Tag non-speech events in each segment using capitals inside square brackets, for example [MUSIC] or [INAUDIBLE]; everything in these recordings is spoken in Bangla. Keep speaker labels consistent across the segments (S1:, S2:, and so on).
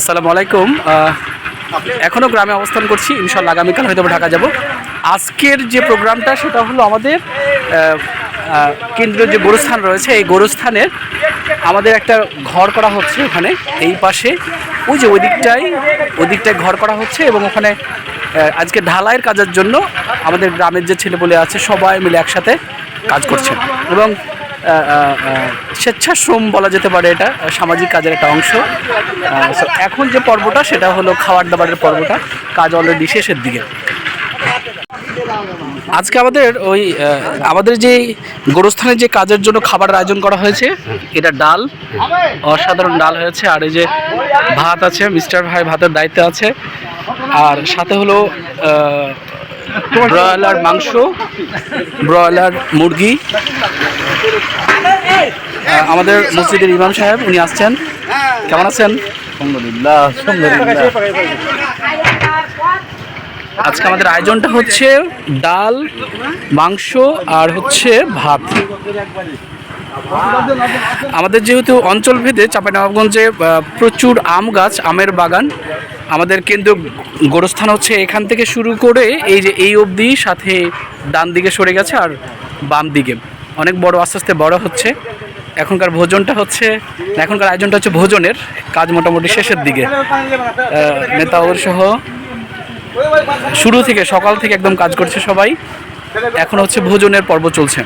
S1: আসসালামু আলাইকুম। এখনও গ্রামে অবস্থান করছি। ইনশাল্লাহ আগামীকাল হয়তো ঢাকা যাব। আজকের যে প্রোগ্রামটা, সেটা হলো আমাদের কেন্দ্রীয় যে গোরস্থান রয়েছে, এই গোরস্থানের আমাদের একটা ঘর করা হচ্ছে ওখানে এই পাশে ওই যে ওই দিকটাই ওই দিকটায় ঘর করা হচ্ছে এবং ওখানে আজকে ঢালাইয়ের কাজের জন্য আমাদের গ্রামের যে ছেলেপুলে আছে, সবাই মিলে একসাথে কাজ করছে। এবং স্বেচ্ছাশ্রম বলা যেতে পারে এটা সামাজিক কাজের একটা অংশ। এখন যে পর্বটা, সেটা হলো খাবার দাবারের পর্বটা, কাজ অলরেডি শেষের দিকে। আজকে আমাদের ওই আমাদের যে গোরস্থানের যে কাজের জন্য খাবারের আয়োজন করা হয়েছে, এটা ডাল। অসাধারণ ডাল হয়েছে, আর এই যে ভাত আছে, মিস্টার ভাই ভাতের দায়িত্বে আছে। আর সাথে হলো ব্রয়লার মাংস ব্রয়লার মুরগি। আমাদের মসজিদের ইমাম সাহেব উনি আসছেন। কেমন আছেন?
S2: আলহামদুলিল্লাহ।
S1: আজকে আমাদের আয়োজনটা হচ্ছে ডাল মাংস আর হচ্ছে ভাত। আমাদের যেহেতু অঞ্চলভেদে চাঁপাইনবাবগঞ্জে আহ, প্রচুর আম গাছ আমের বাগান। আমাদের কেন্দ্র গোরস্থান হচ্ছে এখান থেকে শুরু করে এই যে এই অবধি সাথে ডান দিকে সরে গেছে আর বাম দিকে। অনেক বড় আস্তে আস্তে বড় হচ্ছে। এখনকার ভোজনটা হচ্ছে, এখনকার আয়োজনটা হচ্ছে ভোজনের কাজ মোটামুটি শেষের দিকে। নেতাওর সহ শুরু থেকে সকাল থেকে একদম কাজ করছে সবাই। এখন হচ্ছে ভোজনের পর্ব চলছে।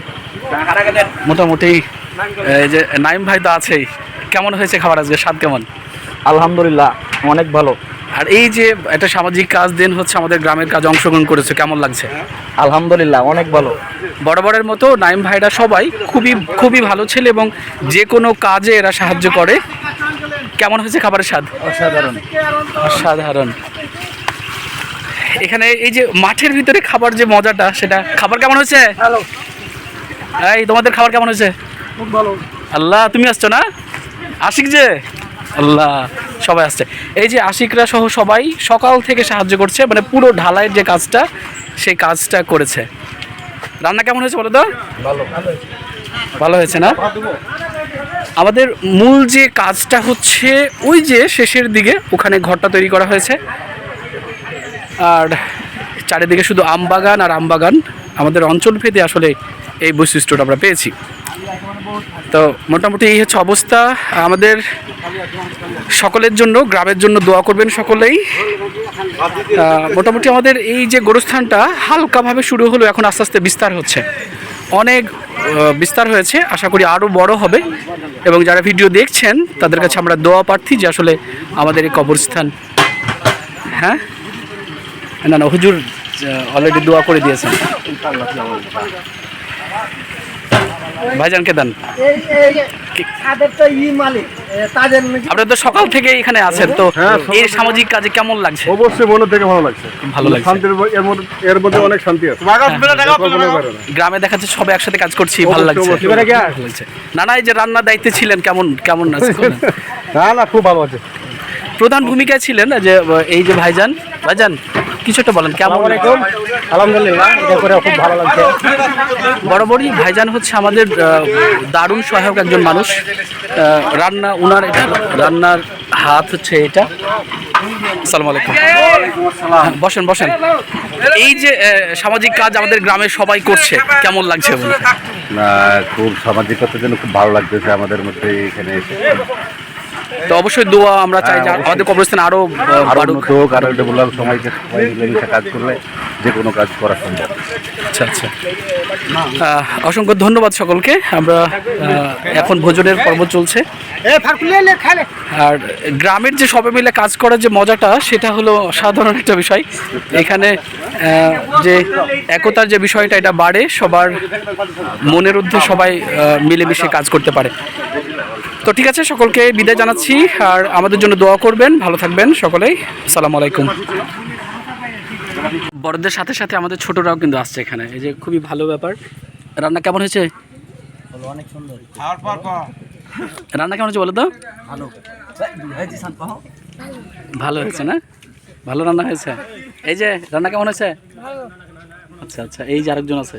S1: মোটামুটি এই যে নাইম ভাই তো আছেই। কেমন হয়েছে খাবার আজকে? স্বাদ কেমন?
S2: আলহামদুলিল্লাহ, অনেক ভালো।
S1: আর এই যে একটা সামাজিক কাজ দিন হচ্ছে আমাদের গ্রামের কাজে অংশগ্রহণ করেছে কেমন লাগছে?
S2: আলহামদুলিল্লাহ অনেক ভালো।
S1: বরাবরের মতো নাইম ভাইরা সবাই খুবই খুবই ভালো ছেলে এবং যে কোনো কাজে এরা সাহায্য করে। কেমন হয়েছে খাবারের স্বাদ?
S2: অসাধারণ।
S1: অসাধারণ। এখানে এই যে মাঠের ভিতরে খাবার যে মজাটা সেটা খাবার কেমন হয়েছে?
S2: হ্যালো
S1: এই তোমাদের খাবার কেমন হয়েছে?
S2: খুব ভালো।
S1: আল্লাহ তুমি আসছো না? আশিক যে? আল্লাহ। সবাই আসছে। এই যে আশিকরা সহ সবাই সকাল থেকে সাহায্য করছে মানে পুরো ঢালাইয়ের যে কাজটা সেই কাজটা করেছে। রান্না কেমন হয়েছে বলো তো?
S2: ভালো।
S1: ভালো হয়েছে না? আমাদের মূল যে কাজটা হচ্ছে ওই যে শেষের দিকে ওখানে ঘরটা তৈরি করা হয়েছে। আর চারিদিকে শুধু আম বাগান আর আমবাগান। আমাদের অঞ্চল ভেদে আসলে এই বৈশিষ্ট্যটা আমরা পেয়েছি। তো মোটামুটি এই হচ্ছে অবস্থা। আমাদের সকলের জন্য, গ্রামের জন্য দোয়া করবেন সকলেই। মোটামুটি আমাদের এই যে গোরস্থানটা হালকাভাবে শুরু হলো, এখন আস্তে আস্তে বিস্তার হচ্ছে। অনেক বিস্তার হয়েছে, আশা করি আরও বড় হবে। এবং যারা ভিডিও দেখছেন, তাদের কাছে আমরা দোয়া প্রার্থী যে আসলে আমাদের এই কবরস্থান হ্যাঁ? না না, হুজুর অলরেডি দোয়া করে দিয়েছেন। ভাইজানকে দেন। আপনারা তো সকাল থেকে এখানে আছেন তো
S3: হ্যাঁ,
S1: এই সামাজিক কাজে কেমন লাগছে?
S3: অবশ্যই মনে থেকে ভালো লাগছে।
S1: ভালো লাগছে।
S3: শান্তির এর মধ্যে এর মধ্যে অনেক শান্তি আছে। না।
S1: গ্রামে দেখা যাচ্ছে সবাই একসাথে কাজ করছি ভালো লাগছে।
S3: অবশ্যই। এবারে
S1: ভালো লাগছে। না না এই যে রান্নার দায়িত্বে ছিলেন কেমন কেমন আছে? [LAUGHS]
S3: না না খুব ভালো আছে।
S1: প্রধান ভূমিকায় ছিলেন যে এই যে ভাইজান। ভাইজান কিছু একটা বলেন কেমন
S2: আলহামদুলিল্লাহ এটা করে খুব ভালো লাগছে।
S1: বরাবরই ভাইজান হচ্ছে আমাদের দারুণ সহায়ক একজন মানুষ। রান্না উনার এটা রান্নার হাত হচ্ছে এটা। আসসালামু আলাইকুম। হ্যাঁ, বসেন বসেন। এই যে সামাজিক কাজ আমাদের গ্রামে সবাই করছে কেমন লাগছে
S4: খুব সামাজিকতার জন্য খুব ভালো লাগতেছে আমাদের মধ্যে এখানে এসে।
S1: তো অবশ্যই দোয়া আমরা চাই যে আমাদের কবরস্থান
S4: আরও আরও ডেভেলপ সবাইকে কাজ করলে। যে কোনো কাজ করা সম্ভব।
S1: আচ্ছা আচ্ছা। অসংখ্য ধন্যবাদ সকলকে। আমরা এখন ভোজনের পর্ব চলছে। আর গ্রামের যে সবাই মিলে কাজ করার যে মজাটা সেটা হলো সাধারণ একটা বিষয়। এখানে যে একতার যে বিষয়টা এটা বাড়ে। সবার মনের উদ্ধে সবাই মিলেমিশে কাজ করতে পারে। তো ঠিক আছে সকলকে বিদায় জানাচ্ছি। আর আমাদের জন্য দোয়া করবেন। ভালো থাকবেন সকলেই। আসসালামু আলাইকুম। বড়দের সাথে সাথে আমাদের ছোটরাও কিন্তু আসছে এখানে। এই যে খুবই ভালো ব্যাপার। রান্না কেমন হয়েছে?
S2: অনেক সুন্দর।
S1: রান্না কেমন হয়েছে বলো তো?
S2: ভালো।
S1: ভালো হয়েছে না? ভালো রান্না হয়েছে? এই যে রান্না কেমন হয়েছে? আচ্ছা আচ্ছা এই যে আরেকজন আছে।